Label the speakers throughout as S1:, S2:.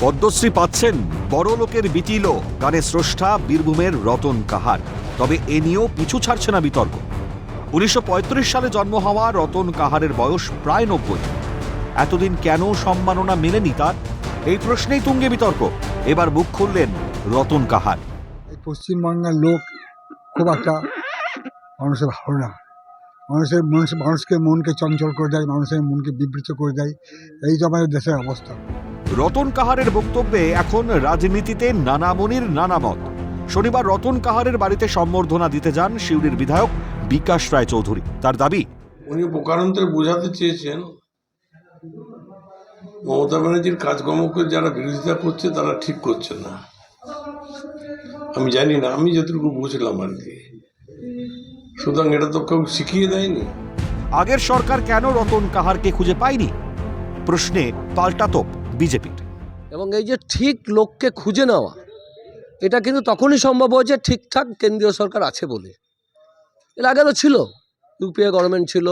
S1: পদ্মশ্রী পাচ্ছেন বড় লোকের বিটিল, গানে স্রষ্টা বীরভূমের রতন কাহার। তবে এ নিয়েও পিছু ছাড়ছে না বিতর্ক। উনিশশো পঁয়ত্রিশ সালে জন্ম হওয়া রতন কাহারের বয়স প্রায় নব্বই। এতদিন কেন সম্মাননা মেলেনি তার? এই প্রশ্নেই তুঙ্গে বিতর্ক। এবার মুখ খুললেন রতন কাহার।
S2: পশ্চিমবাংলার লোক খুব একটা মানুষের ভালো না। মানুষের মানুষ মানুষকে মনকে চঞ্চল করে দেয় মানুষের মনকে বিবৃত করে দেয়। এই তো আমাদের দেশের অবস্থা।
S1: রতন কাহারের বক্তব্যে এখন রাজনীতিতে নানামনির নানা মত শনিবার রতন কাহারের বাড়িতে সম্বর্ধনা দিতে যান শিউরির বিধায়ক বিকাশ রায় চৌধুরী তার দাবি
S3: উনি প্রকারান্তরে বোঝাতে চেয়েছেন মমতা ব্যানার্জির কাজকর্মকে যারা বিরোধিতা করছে তারা ঠিক করছে না। আমি জানি না আমি যতটুকু বুঝলাম আর কি। সুতরাং এটা তো কেউ শিখিয়ে দেয়নি।
S1: আগের সরকার কেন রতন কাহারকে খুঁজে পায়নি? প্রশ্নে পাল্টা তোপ বিজেপির।
S4: এবং এই যে ঠিক লোককে খুঁজে নেওয়া এটা কিন্তু তখনই সম্ভব হয়েছে ঠিকঠাক কেন্দ্রীয় সরকার আছে বলে। এর আগে তো ছিল ইউপিএ গভর্নমেন্ট ছিল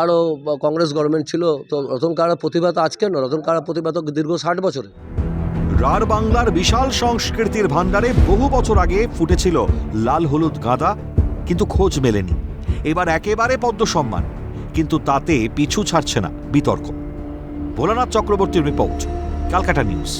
S4: আরও কংগ্রেস গভর্নমেন্ট ছিল তো রতন কারার প্রতিভা তো আজকে না রতন কারার প্রতিভা তো দীর্ঘ ষাট বছরে
S1: রার বাংলার বিশাল সংস্কৃতির ভাণ্ডারে বহু বছর আগে ফুটেছিল লাল হলুদ গাঁদা কিন্তু খোঁজ মেলেনি। এবার একেবারে পদ্ম সম্মান, কিন্তু তাতে পিছু ছাড়ছে না বিতর্ক। ভোলানাথ চক্রবর্তীর রিপোর্ট কালকাটা নিউজ।